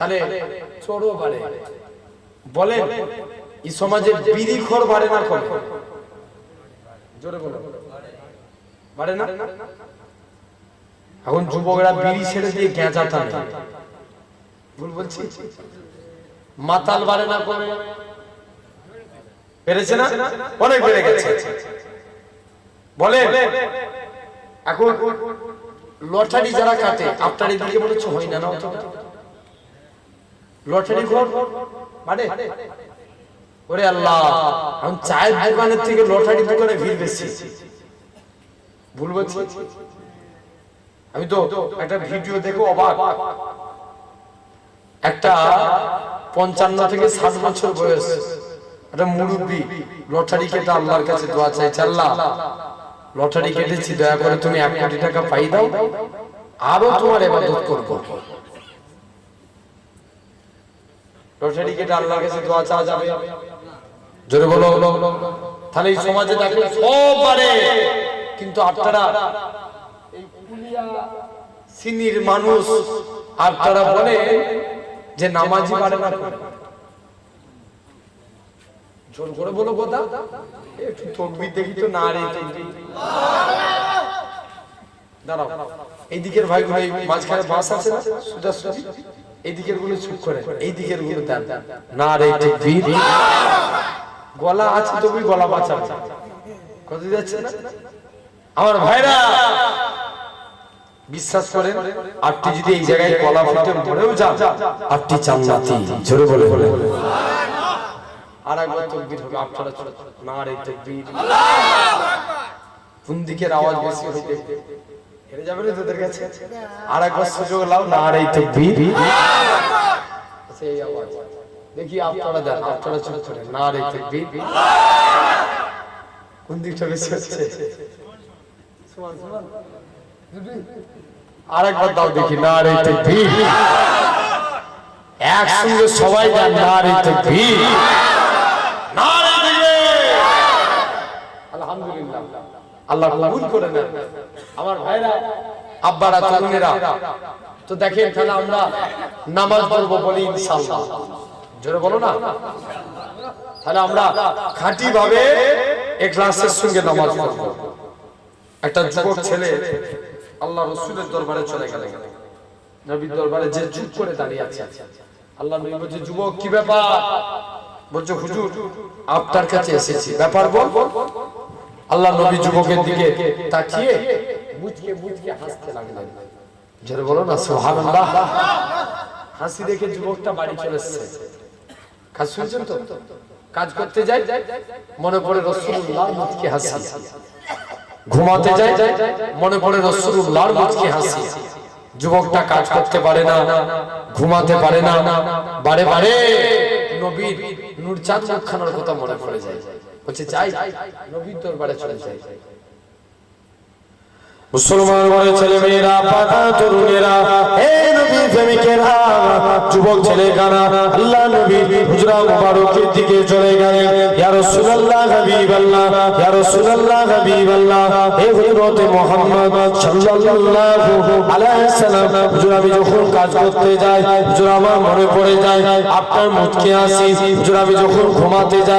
তাহলে চোরও বাড়ে। বলে এই সমাজে বিড়ি খোর বাড়ে না কম জোরে বলো। বাড়ে না? এখন যুবকরা বিড়ি ছেড়ে দিয়ে গেঁজা টানে। ভুল বলছি? মাতাল বাড়ে না কমে বেড়েছে না? অনেক বেড়ে গেছে। বলে এখন লটারি যারা কাটে আপনার এদিকে মনে হচ্ছে হয় না না অত লটারি ঘর মানে ওরে আল্লাহ এখন চায়ের দোকানের থেকে লটারি দোকানে ভিড় বেশি। ভুল বলছি? আমি তো একটা ভিডিও অবাক। একটা পঞ্চান্ন থেকে ষাট বছর বয়স একটা মুরব্বী লটারি কেটে আল্লাহর কাছে দোয়া চাইছে লটারি কেটেছি, দয়া করে তুমি এক কোটি টাকা পাই দাও, আরও তোমার এবাদত করব। লটারি কেটে আল্লাহর কাছে দোয়া চাওয়া যাবে। জোরে বলো। তাহলে এই সমাজে দেখো সব পারে কিন্তু আপনারা সিনির মানুষ, আপনারা বলে যে নামাজি পারে না জোর করে বলো কথা। একটু তকবির দেখি তো না রে দাঁড়াও। এই দিকের ভাইগুলো মাঝখানে বাস আছে না? সুজি। এই গুলো চুপ করে এই গুলো দেন। না রে তকবির গলা আছে তুমি গলা বাঁচাবে। কত যাচ্ছে আমার ভাইরা বিশ্বাস করেন আপনি যদি এই জায়গায় গলা ফুটে মরেও যান আপনি জান্নাতি জোরে বলে। বলে আর একবার তকবীর হবে আপনারা না রে তকবীর। কোন দিকের আওয়াজ বেশি হইতে? হেরে যাবে না তোদের কাছে। আর একবার সুযোগ লাও না রে তকবীর আচ্ছা, এই আওয়াজ। দেখি আপনারা দেন আপনারা ছোট ছোট না রে তকবীর কোন দিকটা বেশি হচ্ছে? আর একবার দাও দেখি না রে তকবীর একসঙ্গে সবাই দেন না রে তকবীর নারে দিলে আলহামদুলিল্লাহ আল্লাহ কবুল করে নেন। আমার ভাইরা আব্বারা তরুণেরা তো দেখেন তাহলে আমরা নামাজ পড়ব বলি ইনশাআল্লাহ। জোরে বলো না? তাহলে আমরা খাঁটি ভাবে এখলাসের সঙ্গে নামাজ পড়ব। একটা যুবক ছেলে আল্লাহ রসুলের দরবারে চলে গেল। নবীর দরবারে যে চুপ করে দাঁড়িয়ে আছে। আল্লাহ নবী বলছে যুবক কি ব্যাপার? বলছে হুজুর আপনার কাছে এসেছি। ব্যাপার বল বল। আল্লাহ নবী যুবকের দিকে তাকিয়ে মুচকে মুচকে হাসতে লাগলেন। জোরে বলো না সুবহানাল্লাহ। হাসি দেখে যুবকটা বাড়ি চলে এসেছে। কাজ শুনছেন তো? কাজ করতে যাই মনে পড়ে রসুল্লাহ মুচকে হাসি। ঘুমাতে যাই মনে পড়ে রসুল্লাহর মুচকে হাসি। যুবকটা কাজ করতে পারে না ঘুমাতে পারে না। বারে বারে নবীর নূরচাঁদ মুখখানার কথা মনে পড়ে যায়। বলছে নবীর দরবারে চলে যাই। মুসলমান ছেলে মেয়েরা পাকা তরুণেরা, হে যুবক ছেলে কানা আল্লাহ হুজরা মুবারকের দিকে চলে গেলেন। ইয়া রাসূলুল্লাহ ইয়া রাসূলুল্লাহ হে হযরত মুহাম্মদ সাল্লাল্লাহু আলাইহি সাল্লাম। আমি যখন কাজ করতে যাই আমার মনে পড়ে যায়, আপনার মুখকে আসি। হুজুর, আমি যখন ঘুমাতে যাই